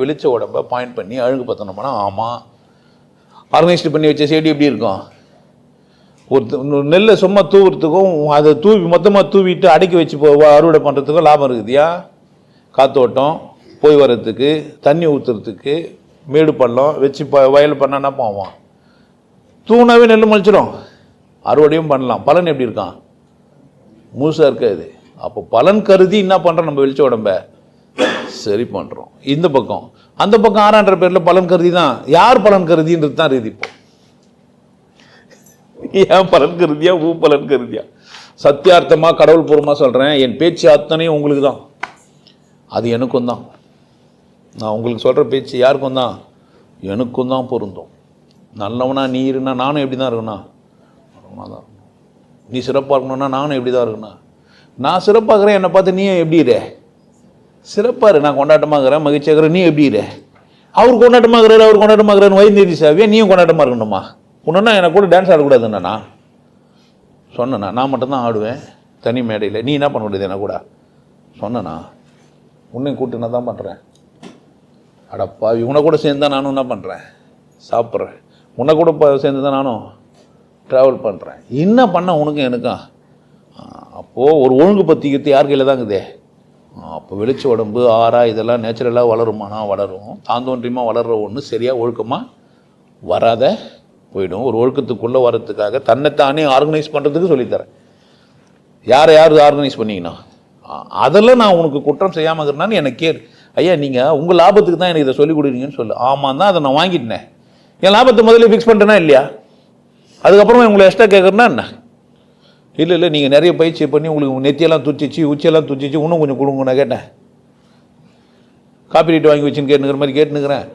வெளிச்ச உடம்ப பாயிண்ட் பண்ணி அழுங்கு பத்தணும்னா ஆமாம் ஆர்கனைஸ்டு பண்ணி வச்ச செடி எப்படி இருக்கும்? ஒரு நெல்லை சும்மா தூவுறதுக்கும் அதை தூவி மொத்தமாக தூவிட்டு அடக்கி வச்சு போ அறுவடை பண்ணுறதுக்கும் லாபம் இருக்குதுயா? காத்தோட்டம் போய் வர்றதுக்கு தண்ணி ஊற்றுறதுக்கு மேடு பள்ளம் வச்சு ப வயல் பண்ணா என்ன போவான் தூணாவே நெல் முளைச்சிடும் அறுவடையும் பண்ணலாம். பலன் எப்படி இருக்கான்? முழுசாக இருக்காது. அப்போ பலன் கருதி என்ன பண்ணுறோம் நம்ம வெளிச்ச உடம்ப? சரி பண்ணுறோம் இந்த பக்கம். அந்த பக்கம் ஆறான்ற பேரில் பலன் கருதி தான் யார் பலன் கருதின்றது தான் ரீதிப்போம். ஏன் பலன் கருதியா? ஊ பலன் கருதியா? சத்தியார்த்தமாக கடவுள் பூர்வமாக சொல்கிறேன் என் பேச்சு அத்தனையும் உங்களுக்கு தான் அது எனக்கும் தான். நான் உங்களுக்கு சொல்கிற பேச்சு யாருக்கும் தான்? எனக்கும் தான் பொருந்தும். நல்லவனா நீ இருந்தா நானும் எப்படி தான் இருக்கணும் நல்லவனா தான் இருக்கணும். நீ சிறப்பாக இருக்கணும்னா நானும் எப்படி தான் இருக்கணும் நான் சிறப்பாக இருக்கிறேன் என்னை பார்த்து நீ எப்படி இரு சிறப்பாக இரு நான் கொண்டாட்டமாகறேன் இருக்கிறேன். மகிழ்ச்சியாக நீ எப்படி இரு? அவர் கொண்டாட்டமாக அவர் கொண்டாட்டமாக இருக்கிறாரு சாவியா? நீயும் கொண்டாட்டமாக இருக்கணுமா? உன்னா எனக்கு கூட டான்ஸ் ஆடக்கூடாதுண்ணா சொன்னண்ணா நான் மட்டும்தான் ஆடுவேன் தனி மேடையில். நீ என்ன பண்ண முடியுது என்ன கூட? சொன்னண்ணா உன்னையும் கூட்டு நான் தான் பண்ணுறேன் அடப்பா இவனை கூட சேர்ந்து தான் நானும் என்ன பண்ணுறேன் சாப்பிட்றேன். உன்னை கூட சேர்ந்து தான் நானும் ட்ராவல் பண்ணுறேன் என்ன பண்ண உனக்கும் எனக்கும்? அப்போது ஒரு ஒழுங்கு பத்திக்கிறது யார் கையில் தான் இருக்குதே அப்போ வெளிச்ச உடம்பு ஆறா இதெல்லாம் நேச்சுரலாக வளருமானா வளரும். தாந்தோன்றியமாக வளர்கிற ஒன்று சரியாக ஒழுக்கமாக வராத போயிடும். ஒரு ஒழுக்கத்துக்குள்ளே வர்றதுக்காக தன்னைத்தானே ஆர்கனைஸ் பண்ணுறதுக்கு சொல்லித்தரேன். யாரை யார் ஆர்கனைஸ் பண்ணீங்கன்னா? அதெல்லாம் நான் உனக்கு குற்றம் செய்யாமல் இருக்கிறேன்னு எனக்கு கேடு ஐயா நீங்கள் உங்கள் லாபத்துக்கு தான் எனக்கு இதை சொல்லிக் கொடுக்குறீங்கன்னு சொல்லு. ஆமாம் தான் அதை நான் வாங்கிட்டேன். என் லாபத்தை முதல்ல ஃபிக்ஸ் பண்ணிட்டேனா இல்லையா? அதுக்கப்புறமா உங்களை எக்ஸ்ட்ரா கேட்குறேன்னா என்ன? இல்லை இல்லை நீங்கள் நிறைய பயிற்சி பண்ணி உங்களுக்கு நெத்தியெல்லாம் துச்சிச்சு உச்சியெல்லாம் துச்சிச்சு இன்னும் கொஞ்சம் கொடுங்க நான் கேட்டேன். காப்பி ரைட் வாங்கி வச்சுன்னு கேட்டுக்கிற மாதிரி கேட்டுனுக்கிறேன்